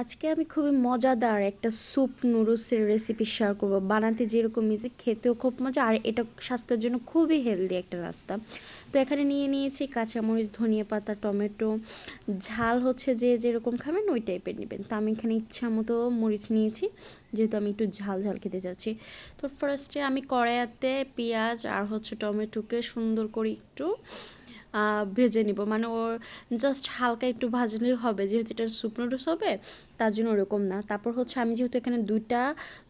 আজকে আমি খুবই মজাদার একটা স্যুপ নুডলসের রেসিপি শেয়ার করব। বানাতে যেরকম ইজি খেতেও খুব মজা, আর এটা স্বাস্থ্যের জন্য খুবই হেলদি একটা রাস্তা। তো এখানে নিয়ে নিয়েছি কাঁচামরিচ, ধনিয়া পাতা, টমেটো। ঝাল হচ্ছে যে যেরকম খাবেন, ওই টাইপের নেবেন। তো আমি এখানে ইচ্ছা মতো মরিচ নিয়েছি, যেহেতু আমি একটু ঝাল ঝাল খেতে যাচ্ছি। তো ফার্স্টে আমি কড়াইয়াতে পেঁয়াজ আর হচ্ছে টমেটোকে সুন্দর করে একটু ভেজে নিব। মানে ওর জাস্ট হালকা একটু ভাজলেই হবে। যেহেতু এটা স্যুপ নুডলস হবে, তার জন্য ওরকম না। তারপর হচ্ছে আমি যেহেতু এখানে দুইটা,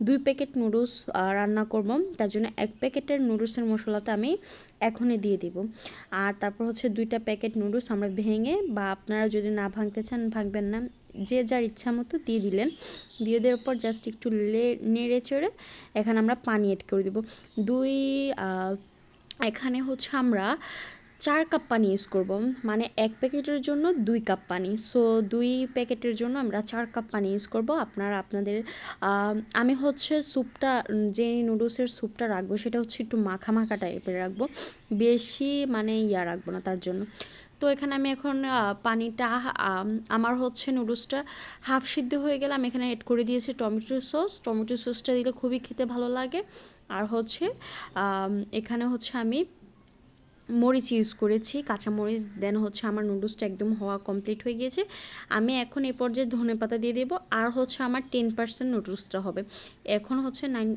দুই প্যাকেট নুডলস রান্না করব, তার জন্য এক প্যাকেটের নুডলসের মশলাটা আমি এখনই দিয়ে দিব। আর তারপর হচ্ছে দুইটা প্যাকেট নুডলস আমরা ভেঙে বা আপনারা যদি না ভাঙতে চান, ভাঙবেন না। যে যার ইচ্ছা মতো দিয়ে দিলেন। দিয়ে দেওয়ার পর জাস্ট একটু নেড়ে চেড়ে এখানে আমরা পানি এড করে দেবো। দুই এখানে হচ্ছে আমরা চার কাপ পানি ইউজ করব। মানে এক প্যাকেটের জন্য দুই কাপ পানি। সো দুই প্যাকেটের জন্য আমরা চার কাপ পানি ইউজ করব। আপনারা আপনাদের আমি হচ্ছে স্যুপটা যে নুডলসের স্যুপটা রাখব সেটা হচ্ছে একটু মাখা মাখা টাইপের রাখব। বেশি মানে ইয়া রাখব না তার জন্য। তো এখানে আমি এখন পানিটা আমার হচ্ছে নুডলসটা হাফ সিদ্ধ হয়ে গেলে আমি এখানে এড করে দিয়েছি টমেটো সস টমেটো সসটা দিলে খুবই খেতে ভালো লাগে। আর হচ্ছে এখানে হচ্ছে আমি মরিচ ইউজ করেছি, কাঁচা মরিচ দেন হচ্ছে আমার নুডলসটা একদম হওয়া কমপ্লিট হয়ে গিয়েছে। আমি এখন এ পর্যায়ে ধনে পাতা দিয়ে দেবো আর হচ্ছে আমার টেন পার্সেন্ট নুডলসটা হবে। এখন হচ্ছে নাইন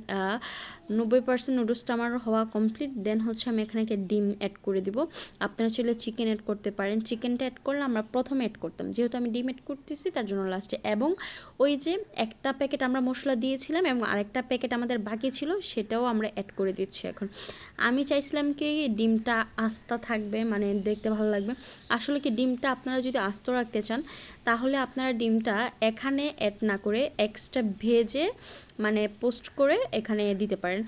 নব্বই পার্সেন্ট নুডলসটা আমার হওয়া কমপ্লিট দেন হচ্ছে আমি এখানে একটা ডিম অ্যাড করে দিব। আপনারা চাইলে চিকেন অ্যাড করতে পারেন। চিকেনটা অ্যাড করলে আমরা প্রথমে অ্যাড করতাম। যেহেতু আমি ডিম অ্যাড করতেছি, তার জন্য লাস্টে এবং ওই যে একটা প্যাকেট আমরা মশলা দিয়েছিলাম এবং আরেকটা প্যাকেট আমাদের বাকি ছিল, সেটাও আমরা অ্যাড করে দিচ্ছি এখন। আমি চাইছিলাম কি ডিমটা আস্তা থাকবে মানে দেখতে ভালো লাগবে। আসলে কি ডিমটা আপনারা যদি আস্ত রাখতে চান, তাহলে আপনারা ডিমটা এখানে অ্যাড না করে এক্সট্রা ভেজে মানে পোস্ট করে এখানে দিতে পারেন।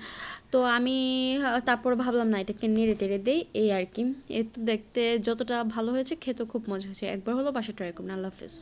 তো আমি, তারপর ভাবলাম না, এটাকে নেড়ে টেড়ে দেই, এই আর কি। এ তো দেখতে যতটা ভালো হয়েছে খেতে খুব মজা হয়েছে। একবার হলো বাসা ট্রাই করুন আল্লাহ হাফিজ।